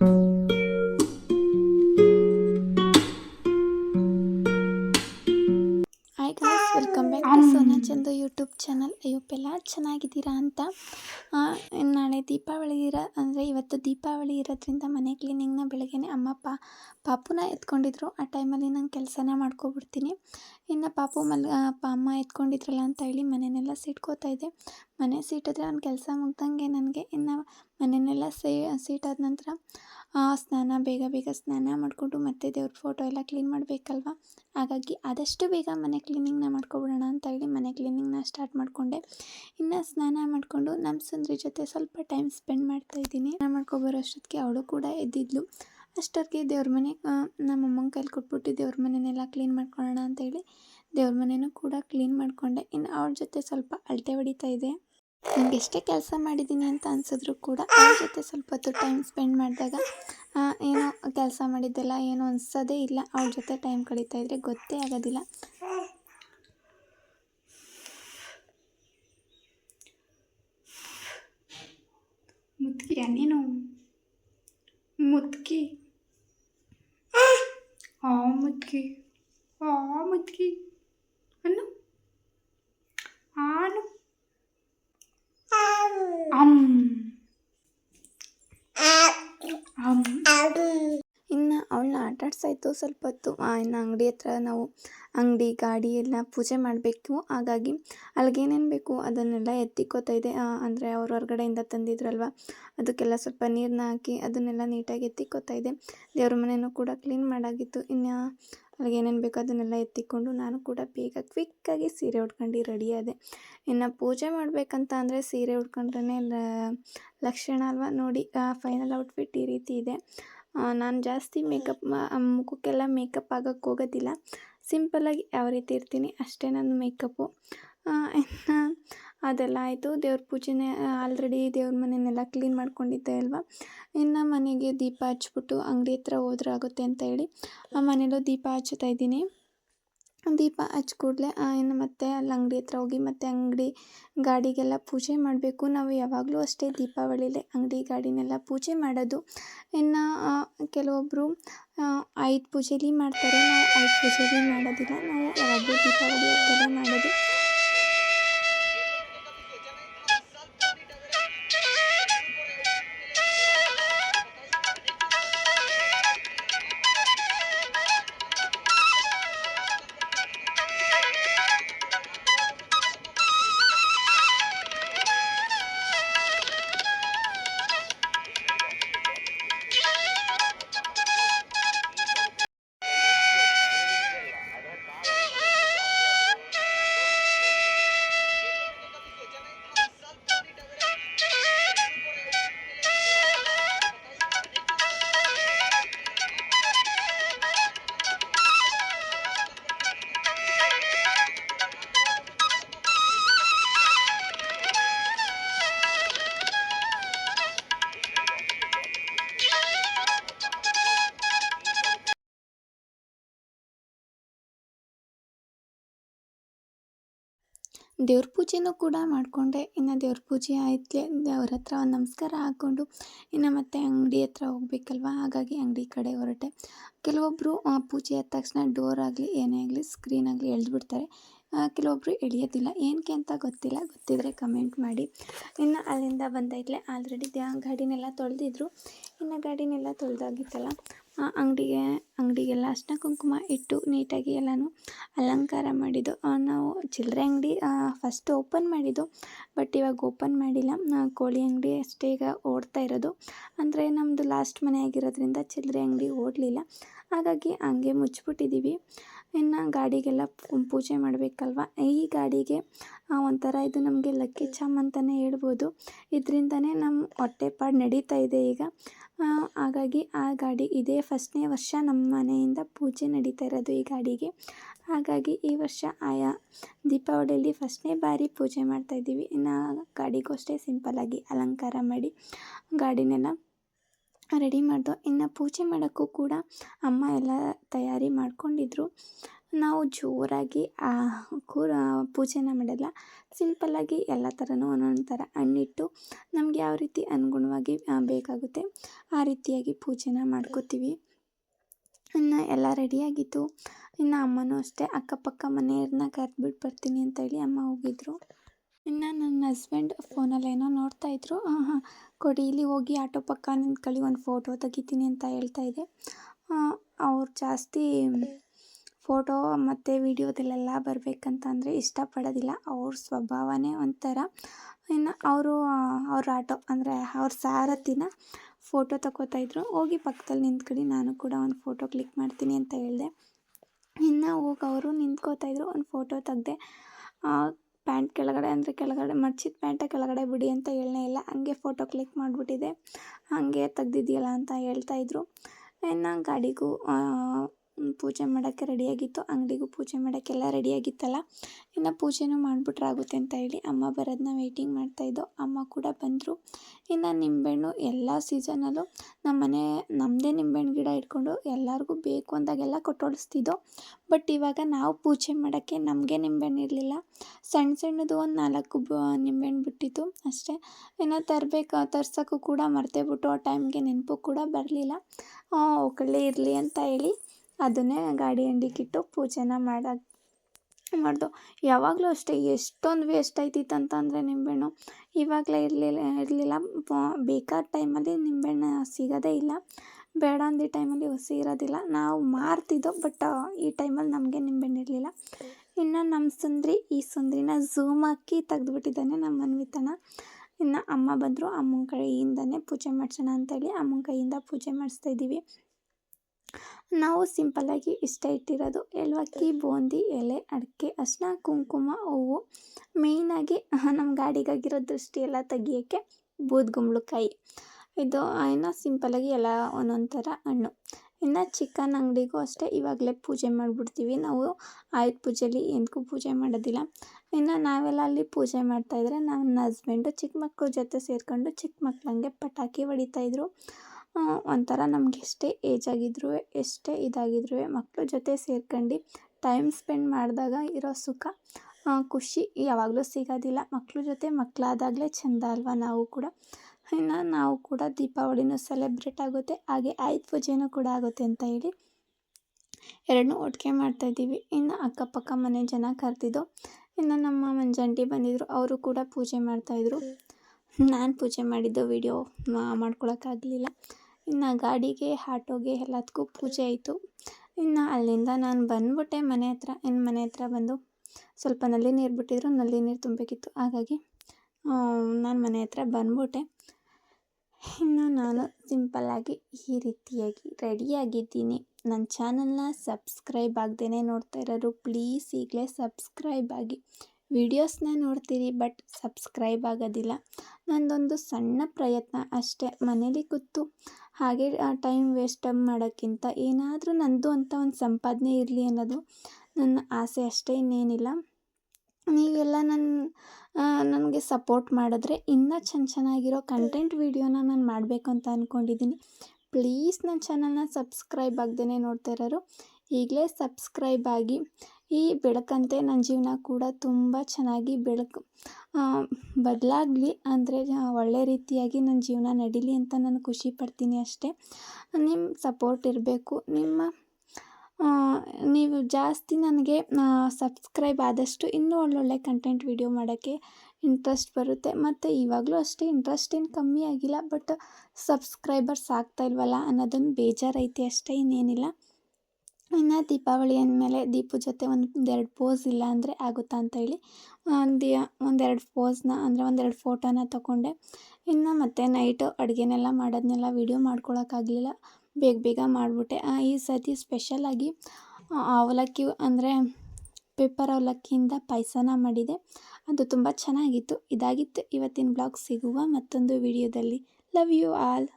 Hi guys welcome back to Sona Chandu YouTube channel ಅಯ್ಯಪ್ಪೆಲ್ಲ ಚೆನ್ನಾಗಿದ್ದೀರಾ ಅಂತ. ನಾಳೆ ದೀಪಾವಳಿ ಇರೋ ಅಂದರೆ ಇವತ್ತು ದೀಪಾವಳಿ ಇರೋದ್ರಿಂದ ಮನೆ ಕ್ಲೀನಿಂಗ್ನ ಬೆಳಗ್ಗೆನೆ ಅಮ್ಮ ಪಾ ಪಾಪುನ ಎತ್ಕೊಂಡಿದ್ರು. ಆ ಟೈಮಲ್ಲಿ ನಾನು ಕೆಲಸನ ಮಾಡ್ಕೊಬಿಡ್ತೀನಿ. ಇನ್ನು ಪಾಪು ಮಲ್ ಅಮ್ಮ ಎತ್ಕೊಂಡಿದ್ರಲ್ಲ ಅಂತ ಹೇಳಿ ಮನೆಯನ್ನೆಲ್ಲ ಸಿಟ್ಕೋತಾ ಇದ್ದೆ ಮನೆ ಸೀಟಿದ್ರೆ ಅವ್ನ ಕೆಲಸ ಮುಗ್ದಂಗೆ ನನಗೆ. ಇನ್ನು ಮನೆಯನ್ನೆಲ್ಲ ಸೇ ಸೀಟಾದ ನಂತರ ಸ್ನಾನ ಬೇಗ ಬೇಗ ಸ್ನಾನ ಮಾಡಿಕೊಂಡು ಮತ್ತೆ ದೇವ್ರ ಫೋಟೋ ಎಲ್ಲ ಕ್ಲೀನ್ ಮಾಡಬೇಕಲ್ವ? ಹಾಗಾಗಿ ಆದಷ್ಟು ಬೇಗ ಮನೆ ಕ್ಲೀನಿಂಗ್ನ ಮಾಡ್ಕೊಬಿಡೋಣ ಅಂತ ಹೇಳಿ ಮನೆ ಕ್ಲೀನಿಂಗ್ನ ಸ್ಟಾರ್ಟ್ ಮಾಡಿಕೊಂಡೆ. ಇನ್ನು ಸ್ನಾನ ಮಾಡಿಕೊಂಡು ನಮ್ಮ ಸುಂದ್ರಿ ಜೊತೆ ಸ್ವಲ್ಪ ಟೈಮ್ ಸ್ಪೆಂಡ್ ಮಾಡ್ತಾ ಇದ್ದೀನಿ. ಸ್ನಾನ ಮಾಡ್ಕೊಬರೋ ಅಷ್ಟೊತ್ತಿಗೆ ಅವಳು ಕೂಡ ಎದ್ದಿದ್ಲು. ಅಷ್ಟೊತ್ತಿಗೆ ದೇವ್ರ ಮನೆ ಆ, ನಮ್ಮ ಅಮ್ಮನ ಕೈಲಿ ಕೊಟ್ಬಿಟ್ಟು ದೇವ್ರ ಮನೆಯನ್ನೆಲ್ಲ ಕ್ಲೀನ್ ಮಾಡ್ಕೊಳ್ಳೋಣ ಅಂತ ಹೇಳಿ ದೇವ್ರ ಮನೆಯೂ ಕೂಡ ಕ್ಲೀನ್ ಮಾಡಿಕೊಂಡೆ. ಇನ್ನು ಅವ್ರ ಜೊತೆ ಸ್ವಲ್ಪ ಅಳತೆ ಹೊಡಿತಾ ಇದೆ. ನನಗೆ ಎಷ್ಟೇ ಕೆಲಸ ಮಾಡಿದ್ದೀನಿ ಅಂತ ಅನ್ಸಿದ್ರು ಕೂಡ ಅವ್ರ ಜೊತೆ ಸ್ವಲ್ಪ ಹೊತ್ತು ಟೈಮ್ ಸ್ಪೆಂಡ್ ಮಾಡಿದಾಗ ಏನೋ ಕೆಲಸ ಮಾಡಿದ್ದೆಲ್ಲ ಏನೋ ಅನಿಸೋದೇ ಇಲ್ಲ. ಅವ್ರ ಜೊತೆ ಟೈಮ್ ಕಳೀತಾ ಇದ್ರೆ ಗೊತ್ತೇ ಆಗೋದಿಲ್ಲ. ನೀನು ಆಟಾಡ್ಸಾಯ್ತು ಸ್ವಲ್ಪ ಹೊತ್ತು ಇನ್ನು ಅಂಗಡಿ ಹತ್ರ ನಾವು ಅಂಗಡಿ, ಗಾಡಿ ಎಲ್ಲ ಪೂಜೆ ಮಾಡಬೇಕು. ಹಾಗಾಗಿ ಅಲ್ಲಿಗೇನೇನು ಬೇಕು ಅದನ್ನೆಲ್ಲ ಎತ್ತಿಕ್ಕೋತಾ ಇದೆ. ಅಂದರೆ ಅವ್ರ ಹೊರಗಡೆಯಿಂದ ತಂದಿದ್ರಲ್ವ? ಅದಕ್ಕೆಲ್ಲ ಸ್ವಲ್ಪ ನೀರನ್ನ ಹಾಕಿ ಅದನ್ನೆಲ್ಲ ನೀಟಾಗಿ ಎತ್ತಿಕ್ಕೋತಾ ಇದೆ. ದೇವ್ರ ಮನೆಯೂ ಕೂಡ ಕ್ಲೀನ್ ಮಾಡಾಗಿತ್ತು. ಇನ್ನು ಏನೇನು ಬೇಕೋ ಅದನ್ನೆಲ್ಲ ಎತ್ತಿಕೊಂಡು ನಾನು ಕೂಡ ಬೇಗ ಕ್ವಿಕ್ಕಾಗಿ ಸೀರೆ ಉಟ್ಕೊಂಡು ರೆಡಿ ಆದೆ ಇನ್ನು ಪೂಜೆ ಮಾಡಬೇಕಂತ ಅಂದರೆ ಸೀರೆ ಉಟ್ಕೊಂಡ್ರೇ ಲಕ್ಷಣ ಅಲ್ವಾ? ನೋಡಿ ಫೈನಲ್ ಔಟ್ಫಿಟ್ ಈ ರೀತಿ ಇದೆ. ನಾನು ಜಾಸ್ತಿ ಮೇಕಪ್ ಮುಖಕ್ಕೆಲ್ಲ ಮೇಕಪ್ ಆಗೋಕ್ಕೆ ಹೋಗೋದಿಲ್ಲ. ಸಿಂಪಲ್ಲಾಗಿ ಯಾವ ರೀತಿ ಇರ್ತೀನಿ ಅಷ್ಟೇ ನನ್ನ ಮೇಕಪ್ಪು ಇನ್ನು ಅದೆಲ್ಲ ಆಯಿತು. ದೇವ್ರ ಪೂಜೆನೇ ಆಲ್ರೆಡಿ ದೇವ್ರ ಮನೆಯನ್ನೆಲ್ಲ ಕ್ಲೀನ್ ಮಾಡ್ಕೊಂಡಿದ್ದೆ ಅಲ್ವಾ? ಇನ್ನು ಮನೆಗೆ ದೀಪ ಹಚ್ಬಿಟ್ಟು ಅಂಗಡಿ ಹತ್ರ ಹೋದ್ರೆ ಆಗುತ್ತೆ ಅಂತ ಹೇಳಿ ಆ ಮನೇಲೂ ದೀಪ ಹಚ್ಚುತ್ತಾ ಇದ್ದೀನಿ. ದೀಪ ಹಚ್ ಕೂಡಲೇ ಏನು ಮತ್ತೆ ಅಲ್ಲಿ ಅಂಗಡಿ ಹತ್ರ ಹೋಗಿ ಮತ್ತೆ ಅಂಗಡಿ ಗಾಡಿಗೆಲ್ಲ ಪೂಜೆ ಮಾಡಬೇಕು. ನಾವು ಯಾವಾಗಲೂ ಅಷ್ಟೇ ದೀಪಾವಳಿಲೇ ಅಂಗಡಿ ಗಾಡಿನೆಲ್ಲ ಪೂಜೆ ಮಾಡೋದು. ಇನ್ನು ಕೆಲವೊಬ್ಬರು ಆಯುಧ ಪೂಜೆಲಿ ಮಾಡ್ತಾರೆ. ನಾವು ಆಯುಧ ಪೂಜೆಲಿ ಮಾಡೋದಿಲ್ಲ. ನಾವು ಯಾವಾಗಲೂ ದೀಪಾವಳಿ ಹಬ್ಬದಲ್ಲೇ ಮಾಡೋದು. ದೇವ್ರ ಪೂಜೆನೂ ಕೂಡ ಮಾಡಿಕೊಂಡೆ. ಇನ್ನು ದೇವ್ರ ಪೂಜೆ ಆಯ್ತಲೆ ದೇವ್ರ ಹತ್ರ ಒಂದು ನಮಸ್ಕಾರ ಹಾಕ್ಕೊಂಡು ಇನ್ನು ಮತ್ತೆ ಅಂಗಡಿ ಹತ್ರ ಹೋಗ್ಬೇಕಲ್ವ? ಹಾಗಾಗಿ ಅಂಗಡಿ ಕಡೆ ಹೊರಟೆ. ಕೆಲವೊಬ್ಬರು ಪೂಜೆ ಆದ ತಕ್ಷಣ ಡೋರ್ ಆಗಲಿ, ಏನೇ ಆಗಲಿ ಸ್ಕ್ರೀನ್ ಆಗಲಿ ಎಳೆದ್ಬಿಡ್ತಾರೆ. ಕೆಲವೊಬ್ಬರು ಎಳೆಯೋದಿಲ್ಲ. ಏನಕ್ಕೆ ಅಂತ ಗೊತ್ತಿಲ್ಲ. ಗೊತ್ತಿದ್ದರೆ ಕಮೆಂಟ್ ಮಾಡಿ. ಇನ್ನು ಅಲ್ಲಿಂದ ಬಂದೈತ್ಲೆ ಆಲ್ರೆಡಿ ಗಾಡಿನೆಲ್ಲ ತೊಳೆದಿದ್ರು. ಇನ್ನು ಗಾಡಿನೆಲ್ಲ ತೊಳೆದಾಗಿತ್ತಲ್ಲ. ಅಂಗಡಿಗೆ ಅಂಗಡಿಗೆ ಅರ್ಶಿನ ಕುಂಕುಮ ಇಟ್ಟು ನೀಟಾಗಿ ಎಲ್ಲನೂ ಅಲಂಕಾರ ಮಾಡಿದ್ದು. ನಾವು ಚಿಲ್ಲರೆ ಅಂಗಡಿ ಫಸ್ಟ್ ಓಪನ್ ಮಾಡಿದ್ದು. ಬಟ್ ಇವಾಗ ಓಪನ್ ಮಾಡಿಲ್ಲ. ಕೋಳಿ ಅಂಗಡಿ ಅಷ್ಟೇ ಈಗ ಓಡ್ತಾ ಇರೋದು. ಅಂದರೆ ನಮ್ಮದು ಲಾಸ್ಟ್ ಮನೆ ಆಗಿರೋದ್ರಿಂದ ಚಿಲ್ಲರೆ ಅಂಗಡಿ ಓಡಲಿಲ್ಲ. ಹಾಗಾಗಿ ಹಂಗೆ ಮುಚ್ಚಿಬಿಟ್ಟಿದ್ದೀವಿ. ಇನ್ನು ಗಾಡಿಗೆಲ್ಲ ಪೂಜೆ ಮಾಡಬೇಕಲ್ವ? ಈ ಗಾಡಿಗೆ ಒಂಥರ ಇದು ನಮಗೆ ಲಕ್ಕಿ ಚಾಮ್ ಅಂತಲೇ ಹೇಳ್ಬೋದು. ಇದರಿಂದನೇ ನಮ್ಮ ಹೊಟ್ಟೆಪಾಡು ನಡೀತಾ ಇದೆ ಈಗ. ಹಾಗಾಗಿ ಆ ಗಾಡಿ, ಇದೇ ಫಸ್ಟ್ನೇ ವರ್ಷ ನಮ್ಮ ಮನೆಯಿಂದ ಪೂಜೆ ನಡೀತಾ ಇರೋದು ಈ ಗಾಡಿಗೆ. ಹಾಗಾಗಿ ಈ ವರ್ಷ ಆಯಾ ದೀಪಾವಳಿಯಲ್ಲಿ ಫಸ್ಟ್ನೇ ಬಾರಿ ಪೂಜೆ ಮಾಡ್ತಾಯಿದ್ದೀವಿ ಇನ್ನು ಗಾಡಿಗೂ ಅಷ್ಟೇ ಸಿಂಪಲ್ಲಾಗಿ ಅಲಂಕಾರ ಮಾಡಿ ಗಾಡಿನೆಲ್ಲ ರೆಡಿ ಮಾಡಿದೋ, ಇನ್ನು ಪೂಜೆ ಮಾಡೋಕ್ಕೂ ಕೂಡ ಅಮ್ಮ ಎಲ್ಲ ತಯಾರಿ ಮಾಡ್ಕೊಂಡಿದ್ರು. ನಾವು ಜೋರಾಗಿ ಕೂರ ಪೂಜೆನ ಮಾಡಲ್ಲ ಸಿಂಪಲ್ಲಾಗಿ ಎಲ್ಲ ಥರನೂ ಒಂದೊಂದು ಥರ ಹಣ್ಣಿಟ್ಟು ನಮ್ಗೆ ಯಾವ ರೀತಿ ಅನುಗುಣವಾಗಿ ಬೇಕಾಗುತ್ತೆ, ಆ ರೀತಿಯಾಗಿ ಪೂಜೆನ ಮಾಡ್ಕೋತೀವಿ. ಇನ್ನು ಎಲ್ಲ ರೆಡಿಯಾಗಿತ್ತು ಇನ್ನು ಅಮ್ಮನೂ ಅಷ್ಟೇ, ಅಕ್ಕಪಕ್ಕ ಮನೆಯವ್ರನ್ನ ಕರೆದ್ಬಿಟ್ಟು ಬರ್ತೀನಿ ಅಂತ ಹೇಳಿ ಅಮ್ಮ ಹೋಗಿದ್ರು. ಇನ್ನು ನನ್ನ ಹಸ್ಬೆಂಡ್ ಫೋನಲ್ಲಿ ಏನೋ ನೋಡ್ತಾ ಇದ್ದರು ಹಾಂ ಹಾಂ ಕೊಡಿ, ಇಲ್ಲಿ ಹೋಗಿ ಆಟೋ ಪಕ್ಕ ನಿಂತ್ಕೊಳ್ಳಿ, ಒಂದು ಫೋಟೋ ತೆಗಿತೀನಿ ಅಂತ ಹೇಳ್ತಾ ಇದ್ದೆ. ಅವ್ರು ಜಾಸ್ತಿ ಫೋಟೋ ಮತ್ತು ವೀಡಿಯೋದಲ್ಲೆಲ್ಲ ಬರಬೇಕಂತ ಅಂದರೆ ಇಷ್ಟಪಡೋದಿಲ್ಲ. ಅವ್ರ ಸ್ವಭಾವನೇ ಒಂಥರ. ಇನ್ನು ಅವರು ಅವ್ರ ಆಟೋ, ಅಂದರೆ ಅವ್ರ ಸಾರಥಿನ ಫೋಟೋ ತಗೋತಾ ಇದ್ರು. ಹೋಗಿ ಪಕ್ಕದಲ್ಲಿ ನಿಂತ್ಕೊಳ್ಳಿ, ನಾನು ಕೂಡ ಒಂದು ಫೋಟೋ ಕ್ಲಿಕ್ ಮಾಡ್ತೀನಿ ಅಂತ ಹೇಳಿದೆ. ಇನ್ನು ಹೋಗಿ ಅವರು ನಿಂತ್ಕೋತಾಯಿದ್ರು ಒಂದು ಫೋಟೋ ತೆಗ್ದೆ. ಪ್ಯಾಂಟ್ ಕೆಳಗಡೆ ಅಂದರೆ ಕೆಳಗಡೆ ಮಡ್ಚಿದ ಪ್ಯಾಂಟ ಕೆಳಗಡೆ ಬಿಡಿ ಅಂತ ಹೇಳನೇ ಇಲ್ಲ. ಹಂಗೆ ಫೋಟೋ ಕ್ಲಿಕ್ ಮಾಡಿಬಿಟ್ಟಿದೆ. ಹಾಗೆ ತೆಗ್ದಿದ್ಯಲ್ಲ ಅಂತ ಹೇಳ್ತಾಯಿದ್ರು ಇನ್ನು ಗಾಡಿಗೂ ಪೂಜೆ ಮಾಡೋಕ್ಕೆ ರೆಡಿಯಾಗಿತ್ತು. ಅಂಗಡಿಗೂ ಪೂಜೆ ಮಾಡೋಕ್ಕೆಲ್ಲ ರೆಡಿಯಾಗಿತ್ತಲ್ಲ. ಇನ್ನು ಪೂಜೆನೂ ಮಾಡಿಬಿಟ್ರೆ ಆಗುತ್ತೆ ಅಂತ ಹೇಳಿ ಅಮ್ಮ ಬರೋದನ್ನ ವೆಯ್ಟಿಂಗ್ ಮಾಡ್ತಾಯಿದ್ದೋ ಅಮ್ಮ ಕೂಡ ಬಂದರು. ಇನ್ನು ನಿಂಬೆಹಣ್ಣು ಎಲ್ಲ ಸೀಸನಲ್ಲೂ ನಮ್ಮ ಮನೆ ನಮ್ಮದೇ ನಿಂಬೆಹಣ್ಣು ಗಿಡ ಇಟ್ಕೊಂಡು ಎಲ್ಲರಿಗೂ ಬೇಕು ಅಂದಾಗೆಲ್ಲ ಕೊಟ್ಟೋಡಿಸ್ತಿದ್ದೋ. ಬಟ್ ಇವಾಗ ನಾವು ಪೂಜೆ ಮಾಡೋಕ್ಕೆ ನಮಗೆ ನಿಂಬೆಹಣ್ಣು ಇರಲಿಲ್ಲ. ಸಣ್ಣ ಸಣ್ಣದು ಒಂದು ನಾಲ್ಕು ನಿಂಬೆಹಣ್ಣು ಬಿಟ್ಟಿತ್ತು ಅಷ್ಟೇ. ಇನ್ನು ತರಬೇಕು, ತರ್ಸೋಕ್ಕೂ ಕೂಡ ಮರ್ತೇಬಿಟ್ಟು ಆ ಟೈಮ್ಗೆ ನೆನಪು ಕೂಡ ಬರಲಿಲ್ಲ. ಒಕ್ಕಳೇ ಇರಲಿ ಅಂತ ಹೇಳಿ ಅದನ್ನೇ ಗಾಡಿ ಹಂಡಿಕ್ಕಿಟ್ಟು ಪೂಜೆನ ಮಾಡೋದು ಮಾಡ್ದು. ಯಾವಾಗಲೂ ಅಷ್ಟೇ, ಎಷ್ಟೊಂದು ವೇಸ್ಟ್ ಆಯ್ತಿತ್ತು ಅಂತಂದರೆ ನಿಂಬೆಹಣ್ಣು. ಇವಾಗಲೇ ಇರಲಿಲ್ಲ ಇರಲಿಲ್ಲ. ಬೇಕಾದ ಟೈಮಲ್ಲಿ ನಿಂಬೆಹಣ್ಣು ಸಿಗೋದೇ ಇಲ್ಲ. ಬೇಡ ಅಂದಿದ್ದ ಟೈಮಲ್ಲಿ ಹುಸಿ ಇರೋದಿಲ್ಲ. ನಾವು ಮಾರ್ತಿದ್ದೋ ಬಟ್ ಈ ಟೈಮಲ್ಲಿ ನಮಗೆ ನಿಂಬೆಹಣ್ಣು ಇರಲಿಲ್ಲ. ಇನ್ನು ನಮ್ಮ ಸುಂದ್ರಿ, ಈ ಸುಂದ್ರಿನ ಝೂಮ್ ಹಾಕಿ ತೆಗೆದುಬಿಟ್ಟಿದ್ದಾನೆ ನಮ್ಮ ಅನ್ವಿತನ. ಇನ್ನು ಅಮ್ಮ ಬಂದರು, ಅಮ್ಮನ ಕೈಯಿಂದನೇ ಪೂಜೆ ಮಾಡ್ಸೋಣ ಅಂತೇಳಿ ಅಮ್ಮನ ಕೈಯಿಂದ ಪೂಜೆ ಮಾಡಿಸ್ತಾ ಇದ್ದೀವಿ. ನಾವು ಸಿಂಪಲ್ಲಾಗಿ ಇಷ್ಟ ಇಟ್ಟಿರೋದು ಎಳ್ವಕ್ಕಿ ಬೂಂದಿ, ಎಲೆ, ಅಡಿಕೆ ಅರಿಶಿನ ಕುಂಕುಮ, ಹೂವು. ಮೇಯ್ನಾಗಿ ನಮ್ಮ ಗಾಡಿಗಾಗಿರೋ ದೃಷ್ಟಿ ಎಲ್ಲ ತೆಗಿಯೋಕ್ಕೆ ಬೂದ್ಗುಂಬಳಕಾಯಿ ಇದು ಇನ್ನು ಸಿಂಪಲ್ಲಾಗಿ ಎಲ್ಲ ಒಂದೊಂದು ಥರ ಹಣ್ಣು. ಇನ್ನು ಚಿಕನ್ ಅಂಗಡಿಗೂ ಅಷ್ಟೇ ಇವಾಗಲೇ ಪೂಜೆ ಮಾಡಿಬಿಡ್ತೀವಿ. ನಾವು ಆಯುಧ ಪೂಜೆಯಲ್ಲಿ ಎಂದಕ್ಕೂ ಪೂಜೆ ಮಾಡೋದಿಲ್ಲ. ಇನ್ನು ನಾವೆಲ್ಲ ಅಲ್ಲಿ ಪೂಜೆ ಮಾಡ್ತಾಯಿದ್ರೆ ನನ್ನ ಹಸ್ಬೆಂಡು ಚಿಕ್ಕ ಮಕ್ಕಳ ಜೊತೆ ಸೇರಿಕೊಂಡು ಚಿಕ್ಕ ಮಕ್ಕಳಂಗೆ ಪಟಾಕಿ ಹೊಡಿತಾಯಿದ್ರು ಒಂಥರ ನಮ್ಗೆ ಎಷ್ಟೇ ಏಜ್ ಆಗಿದ್ರು, ಎಷ್ಟೇ ಇದಾಗಿದ್ರೂ ಮಕ್ಕಳ ಜೊತೆ ಸೇರ್ಕೊಂಡು ಟೈಮ್ ಸ್ಪೆಂಡ್ ಮಾಡಿದಾಗ ಇರೋ ಸುಖ ಖುಷಿ ಯಾವಾಗಲೂ ಸಿಗೋದಿಲ್ಲ. ಮಕ್ಕಳ ಜೊತೆ ಮಕ್ಕಳಾದಾಗಲೇ ಚೆಂದ ಅಲ್ವಾ ನಾವು ಕೂಡ? ಇನ್ನು ನಾವು ಕೂಡ ದೀಪಾವಳಿನೂ ಸೆಲೆಬ್ರೇಟ್ ಆಗುತ್ತೆ. ಹಾಗೆ ಆಯುಧ ಪೂಜೆನೂ ಕೂಡ ಆಗುತ್ತೆ ಅಂತ ಹೇಳಿ ಎರಡನ್ನೂ ಒಟ್ಟಿಗೆ ಮಾಡ್ತಾಯಿದ್ದೀವಿ ಇನ್ನು ಅಕ್ಕಪಕ್ಕ ಮನೆ ಜನ ಕರೆದಿದ್ದು, ಇನ್ನು ನಮ್ಮ ಮಂಜಂಟಿ ಬಂದಿದ್ದರು ಅವರು ಕೂಡ ಪೂಜೆ ಮಾಡ್ತಾಯಿದ್ರು ನಾನು ಪೂಜೆ ಮಾಡಿದ್ದು ವಿಡಿಯೋ ಮಾಡ್ಕೊಳಕ್ಕಾಗಲಿಲ್ಲ. ಇನ್ನು ಗಾಡಿಗೆ, ಆಟೋಗೆ ಎಲ್ಲದಕ್ಕೂ ಪೂಜೆ ಆಯಿತು. ಇನ್ನು ಅಲ್ಲಿಂದ ನಾನು ಬಂದ್ಬಿಟ್ಟೆ ಮನೆ ಹತ್ರ. ಇನ್ನು ಮನೆ ಹತ್ರ ಬಂದು ಸ್ವಲ್ಪ ನಲ್ಲಿ ನೀರು ಬಿಟ್ಟಿದ್ರು, ನಲ್ಲಿ ನೀರು ತುಂಬಬೇಕಿತ್ತು. ಹಾಗಾಗಿ ನಾನು ಮನೆ ಹತ್ರ ಬಂದ್ಬಿಟ್ಟೆ. ಇನ್ನು ನಾನು ಸಿಂಪಲ್ಲಾಗಿ ಈ ರೀತಿಯಾಗಿ ರೆಡಿಯಾಗಿದ್ದೀನಿ ನನ್ನ ಚಾನಲ್ನ ಸಬ್ಸ್ಕ್ರೈಬ್ ಆಗದೇ ನೋಡ್ತಾ ಇರೋರು, ಪ್ಲೀಸ್ ಈಗಲೇ ಸಬ್ಸ್ಕ್ರೈಬ್ ಆಗಿ ವಿಡಿಯೋಸ್ನ ನೋಡ್ತೀರಿ, ಬಟ್ ಸಬ್ಸ್ಕ್ರೈಬ್ ಆಗೋದಿಲ್ಲ. ನಂದೊಂದು ಸಣ್ಣ ಪ್ರಯತ್ನ ಅಷ್ಟೇ. ಮನೇಲಿ ಕೂತು ಹಾಗೆ ಟೈಮ್ ವೇಸ್ಟ್ ಮಾಡೋಕ್ಕಿಂತ ಏನಾದರೂ ನನ್ನದು ಅಂತ ಒಂದು ಸಂಪಾದನೆ ಇರಲಿ ಅನ್ನೋದು ನನ್ನ ಆಸೆ ಅಷ್ಟೇ, ಇನ್ನೇನಿಲ್ಲ. ನೀವೆಲ್ಲ ನನ್ನ ನನಗೆ ಸಪೋರ್ಟ್ ಮಾಡಿದ್ರೆ ಇನ್ನೂ ಚೆನ್ನ ಚೆನ್ನಾಗಿರೋ ಕಂಟೆಂಟ್ ವೀಡಿಯೋನ ನಾನು ಮಾಡಬೇಕು ಅಂತ ಅಂದ್ಕೊಂಡಿದ್ದೀನಿ ಪ್ಲೀಸ್ ನನ್ನ ಚಾನಲ್ನ ಸಬ್ಸ್ಕ್ರೈಬ್ ಆಗದೇ ನೋಡ್ತಾ ಇರೋರು. ಈಗಲೇ ಸಬ್ಸ್ಕ್ರೈಬ್ ಆಗಿ ಈ ಬೆಳಕಂತೆ ನನ್ನ ಜೀವನ ಕೂಡ ತುಂಬ ಚೆನ್ನಾಗಿ ಬೆಳಕು. ಬದಲಾಗಲಿ ಅಂದರೆ ಒಳ್ಳೆ ರೀತಿಯಾಗಿ ನನ್ನ ಜೀವನ ನಡೀಲಿ ಅಂತ ನಾನು ಖುಷಿ ಪಡ್ತೀನಿ ಅಷ್ಟೇ. ನಿಮ್ಮ ಸಪೋರ್ಟ್ ಇರಬೇಕು. ನಿಮ್ಮ ನೀವು ಜಾಸ್ತಿ ನನಗೆ ಸಬ್ಸ್ಕ್ರೈಬ್ ಆದಷ್ಟು ಇನ್ನೂ ಒಳ್ಳೊಳ್ಳೆ ಕಂಟೆಂಟ್ ವಿಡಿಯೋ ಮಾಡೋಕ್ಕೆ ಇಂಟ್ರೆಸ್ಟ್ ಬರುತ್ತೆ. ಮತ್ತು ಇವಾಗಲೂ ಅಷ್ಟೇ ಇಂಟ್ರೆಸ್ಟ್ ಏನು ಕಮ್ಮಿ ಆಗಿಲ್ಲ ಬಟ್ ಸಬ್ಸ್ಕ್ರೈಬರ್ಸ್ ಆಗ್ತಾ ಇಲ್ವಲ್ಲ ಅನ್ನೋದೊಂದು ಬೇಜಾರೈತೆ ಅಷ್ಟೇ ಇನ್ನೇನಿಲ್ಲ. ಇನ್ನು ದೀಪಾವಳಿ ಅಂದಮೇಲೆ ದೀಪದ ಜೊತೆ ಒಂದೆರಡು ಪೋಸ್ ಇಲ್ಲ ಅಂದರೆ ಆಗುತ್ತಾ ಅಂತ ಹೇಳಿ ಒಂದು ಒಂದೆರಡು ಪೋಸ್ನ ಅಂದರೆ ಒಂದೆರಡು ಫೋಟೋನ ತಗೊಂಡೆ. ಇನ್ನು ಮತ್ತೆ ನೈಟು ಅಡುಗೆನೆಲ್ಲ ಮಾಡೋದನ್ನೆಲ್ಲ ವೀಡಿಯೋ ಮಾಡ್ಕೊಳೋಕ್ಕಾಗಲಿಲ್ಲ ಬೇಗ ಬೇಗ ಮಾಡಿಬಿಟ್ಟೆ. ಈ ಸತಿ ಸ್ಪೆಷಲಾಗಿ ಅವಲಕ್ಕಿ ಅಂದರೆ ಪೇಪರ್ ಅವಲಕ್ಕಿಯಿಂದ ಪಾಯಸನ ಮಾಡಿದೆ. ಅದು ತುಂಬ ಚೆನ್ನಾಗಿತ್ತು. ಇದಾಗಿತ್ತು. ಇವತ್ತಿನ ಬ್ಲಾಗ್ ಸಿಗುವ ಮತ್ತೊಂದು ವಿಡಿಯೋದಲ್ಲಿ ಲವ್ ಯು ಆಲ್